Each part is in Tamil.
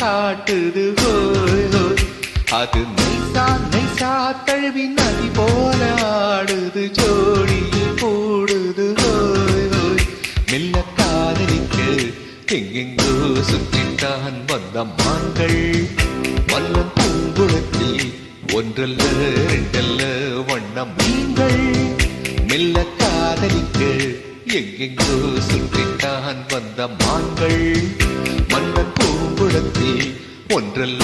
காட்டுது அது நைசா நைசா தழுவி நதி போல ஆடுது ஜோடியில் கூடுது மெல்ல காதலிக்கு எங்கெங்கோ சுற்றித்தான் வந்த மான்கள். வல்ல பூங்குளத்தில் ஒன்றல்ல ரெண்டல்ல வண்ண மீன்கள். மெல்ல காதலிக்கு எங்கெங்கோ சுற்றித்தான் வந்த மான்கள். ஒன்றல்ல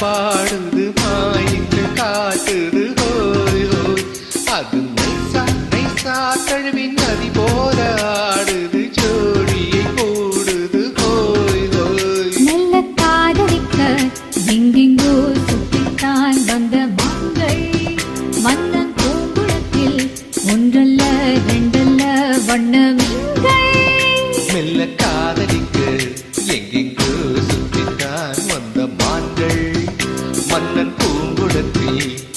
பாடுது மாயிட்டு காட்டுது ஹோய் ஹோய் அது நைசா நைசா நதி போல the tree.